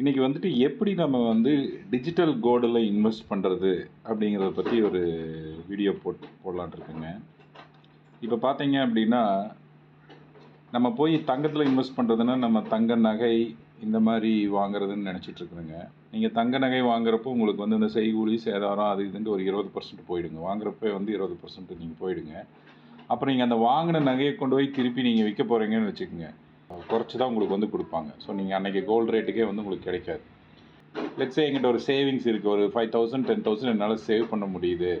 இன்றைக்கி வந்துட்டு எப்படி நம்ம வந்து டிஜிட்டல் கோல்டில் இன்வெஸ்ட் பண்ணுறது அப்படிங்கிறத பற்றி ஒரு வீடியோ போட் போடலான்ட்ருக்குங்க இப்போ பார்த்தீங்க அப்படின்னா நம்ம போய் தங்கத்தில் இன்வெஸ்ட் பண்ணுறதுன்னா நம்ம தங்க நகை இந்த மாதிரி வாங்குறதுன்னு நினச்சிட்ருக்குறேங்க நீங்கள் தங்க நகை வாங்குறப்போ உங்களுக்கு வந்து இந்த செய்கூலி சேதாரம் அது இதுன்ட்டு ஒரு இருபது பர்சன்ட் போயிடுங்க. வாங்குறப்ப வந்து இருபது பர்சன்ட் நீங்கள் போயிடுங்க. அப்புறம் நீங்கள் அந்த வாங்கின நகையை கொண்டு போய் திருப்பி நீங்கள் விற்க போகிறீங்கன்னு வச்சுக்கோங்க. குறைச்சி தான் உங்களுக்கு வந்து கொடுப்பாங்க. ஸோ நீங்கள் அன்றைக்கி கோல்டு ரேட்டுக்கே வந்து உங்களுக்கு கிடைக்காது. லெட்ஸே எங்கிட்ட ஒரு சேவிங்ஸ் இருக்குது ஒரு ஃபைவ் தௌசண்ட் டென் தௌசண்ட் என்னால் சேவ் பண்ண முடியுது.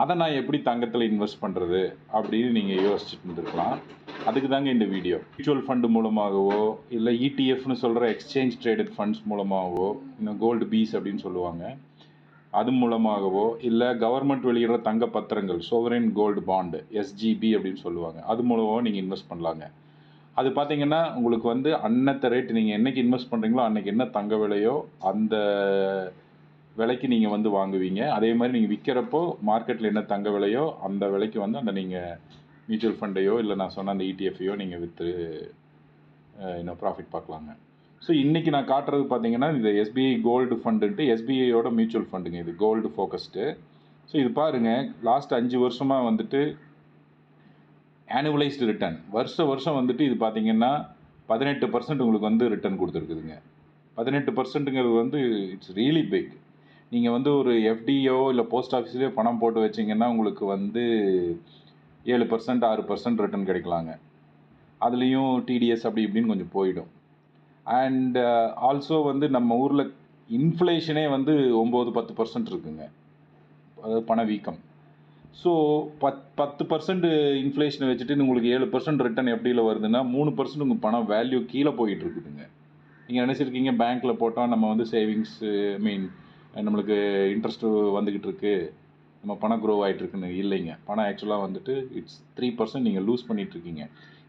அதை நான் எப்படி தங்கத்தில் இன்வெஸ்ட் பண்ணுறது அப்படின்னு நீங்கள் யோசிச்சுட்டு இருந்திருக்கலாம். அதுக்கு தாங்க இந்த வீடியோ மியூச்சுவல் ஃபண்டு மூலமாகவோ இல்லை இடிஎஃப்னு சொல்கிற எக்ஸ்சேஞ்ச் ட்ரேடட் ஃபண்ட்ஸ் மூலமாகவோ இன்னும் கோல்டு பீஸ் அப்படின்னு சொல்லுவாங்க. அது மூலமாகவோ இல்லை கவர்மெண்ட் வெளியிடுற தங்க பத்திரங்கள் சோவரின் கோல்டு பாண்டு எஸ்ஜிபி அப்படின்னு சொல்லுவாங்க. அது மூலமாகவோ நீங்கள் இன்வெஸ்ட் பண்ணலாங்க. அது பார்த்தீங்கன்னா உங்களுக்கு வந்து அன்னத்த ரேட் நீங்கள் என்னைக்கு இன்வெஸ்ட் பண்ணுறீங்களோ அன்னைக்கு என்ன தங்க விலையோ அந்த விலைக்கு நீங்கள் வந்து வாங்குவீங்க. அதே மாதிரி நீங்கள் விற்கிறப்போ மார்க்கெட்டில் என்ன தங்க விலையோ அந்த விலைக்கு வந்து அந்த நீங்கள் மியூச்சுவல் ஃபண்டையோ இல்லை நான் சொன்ன அந்த இடிஎஃப்ஐயோ நீங்கள் விற்று இன்னும் ப்ராஃபிட் பார்க்கலாங்க ஸோ இன்றைக்கி நான் காட்டுறது பார்த்தீங்கன்னா இந்த எஸ்பிஐ கோல்டு ஃபண்டுன்ட்டு எஸ்பிஐயோட மியூச்சுவல் ஃபண்டுங்க இது கோல்டு ஃபோக்கஸ்டு ஸோ இது பாருங்கள் லாஸ்ட் அஞ்சு வருஷமாக வந்துட்டு ஆனுவலைஸ்டு ரிட்டர்ன் வருஷ வருஷம் வந்துட்டு இது பார்த்தீங்கன்னா பதினெட்டு பர்சன்ட் உங்களுக்கு வந்து ரிட்டர்ன் கொடுத்துருக்குதுங்க. பதினெட்டு பர்சன்ட்டுங்கிறது வந்து இட்ஸ் ரியலி பிக் நீங்கள் வந்து ஒரு எஃப்டியோ இல்லை போஸ்ட் ஆஃபீஸ்லேயோ பணம் போட்டு வச்சிங்கன்னா உங்களுக்கு வந்து ஏழு பர்சன்ட் ஆறு பர்சன்ட் ரிட்டர்ன் கிடைக்கலாங்க. அதுலேயும் டிடிஎஸ் அப்படி இப்படின்னு கொஞ்சம் போயிடும். அண்ட் ஆல்சோ uh, வந்து நம்ம ஊரில் இன்ஃப்ளேஷனே வந்து ஒம்பது பத்து பர்சன்ட் இருக்குங்க. அதாவது பணவீக்கம். ஸோ பத் பத்து பர்சன்ட் இன்ஃப்ளேஷனை வச்சுட்டு உங்களுக்கு ஏழு பர்சன்ட் ரிட்டர்ன் எப்படியில் வருதுன்னா மூணு பர்சன்ட் உங்கள் பணம் வேல்யூ கீழே போயிட்டு இருக்குதுங்க. நீங்கள் நினச்சிருக்கீங்க பேங்க்கில் போட்டால் நம்ம வந்து சேவிங்ஸ் ஐ மீன் நம்மளுக்கு இன்ட்ரெஸ்ட்டு வந்துக்கிட்டு இருக்கு. நம்ம பணம் க்ரோ ஆகிட்டு இருக்குன்னு இல்லைங்க. பணம் ஆக்சுவலாக வந்துட்டு இட்ஸ் த்ரீ பர்சன்ட் நீங்கள் லூஸ் பண்ணிகிட்ருக்கீங்க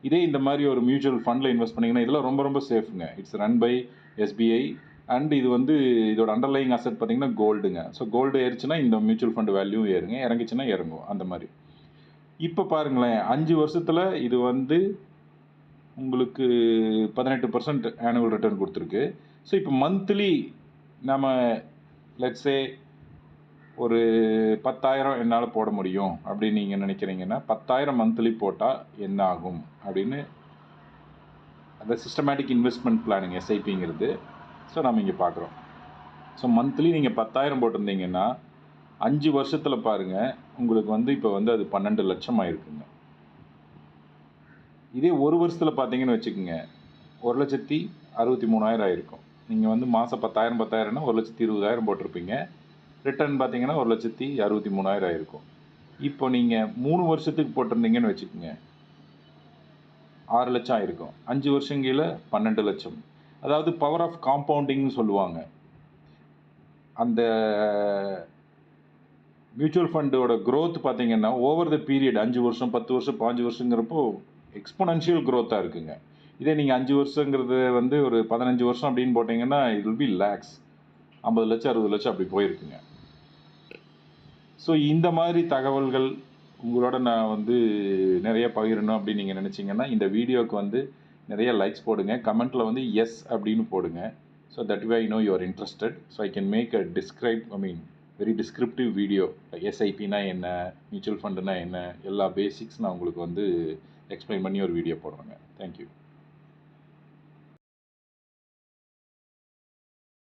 இதே இந்த மாதிரி ஒரு மியூச்சுவல் ஃபண்டில் இன்வெஸ்ட் பண்ணிங்கன்னா இதெல்லாம் ரொம்ப ரொம்ப சேஃப்ங்க it's run by SBI and இது வந்து இதோட அண்டர்லைங் அசட் பார்த்தீங்கன்னா கோல்டுங்க ஸோ கோல்டு ஏறிச்சுன்னா இந்த மியூச்சுவல் ஃபண்ட் வேல்யூ ஏறுங்க. இறங்கிச்சுன்னா இறங்கும். அந்த மாதிரி. இப்போ பாருங்களேன் அஞ்சு வருஷத்தில் இது வந்து உங்களுக்கு பதினெட்டு பர்சன்ட் ஆனுவல் ரிட்டர்ன் கொடுத்துருக்கு. ஸோ இப்போ மந்த்லி நம்ம லெட்ஸே ஒரு பத்தாயிரம் என்னால் போட முடியும் அப்படின்னு நீங்கள் நினைக்கிறீங்கன்னா பத்தாயிரம் மந்த்லி போட்டால் என்ன ஆகும் அப்படின்னு அந்த சிஸ்டமேட்டிக் இன்வெஸ்ட்மெண்ட் பிளானிங் எஸ்ஐபிங்கிறது ஸோ நம்ம இங்கே பார்க்குறோம். ஸோ மந்த்லி நீங்கள் பத்தாயிரம் போட்டிருந்தீங்கன்னா அஞ்சு வருஷத்தில் பாருங்கள் உங்களுக்கு வந்து இப்போ வந்து அது பன்னெண்டு லட்சம் ஆயிருக்குங்க. இதே ஒரு வருஷத்தில் பார்த்தீங்கன்னு வச்சுக்கோங்க ஒரு லட்சத்தி அறுபத்தி மூணாயிரம் ஆயிருக்கும். நீங்கள் வந்து மாதம் பத்தாயிரம் பத்தாயிரம்னா ஒரு லட்சத்தி இருபதாயிரம் போட்டிருப்பீங்க. ரிட்டர்ன் பார்த்தீங்கன்னா ஒரு லட்சத்தி அறுபத்தி மூணாயிரம் ஆயிருக்கும். இப்போ நீங்கள் மூணு வருஷத்துக்கு போட்டிருந்தீங்கன்னு வச்சுக்கோங்க ஆறு லட்சம் ஆயிருக்கும். அஞ்சு வருஷம் கீழே பன்னெண்டு லட்சம். அதாவது பவர் ஆஃப் காம்பவுண்டிங்னு சொல்லுவாங்க. அந்த மியூச்சுவல் ஃபண்டோட க்ரோத் பார்த்தீங்கன்னா ஓவர் த பீரியட் அஞ்சு வருஷம் பத்து வருஷம் பாஞ்சு வருஷங்கிறப்போ எக்ஸ்பொனன்ஷியல் க்ரோத்தாக இருக்குங்க. இதே நீங்கள் அஞ்சு வருஷங்கிறது வந்து ஒரு பதினஞ்சு வருஷம் அப்படின்னு போட்டிங்கன்னா இட் வில் பி லேக்ஸ் ஐம்பது லட்சம் அறுபது லட்சம் அப்படி போயிருக்குங்க. ஸோ இந்த மாதிரி தகவல்கள் உங்களோட நான் வந்து நிறைய பகிரணும் அப்படின்னு நீங்கள் நினச்சிங்கன்னா இந்த வீடியோவுக்கு வந்து நிறைய லைக்ஸ் போடுங்க. கமெண்ட்டில் வந்து எஸ் அப்படின்னு போடுங்க. So that way I know you're interested so I can make a describe I mean very descriptive video எஸ்ஐபினா என்ன மியூச்சுவல் ஃபண்டுனா என்ன எல்லா பேசிக்ஸ் நான் உங்களுக்கு வந்து எக்ஸ்பிளைன் பண்ணி ஒரு வீடியோ போடுறேங்க. தேங்க்யூ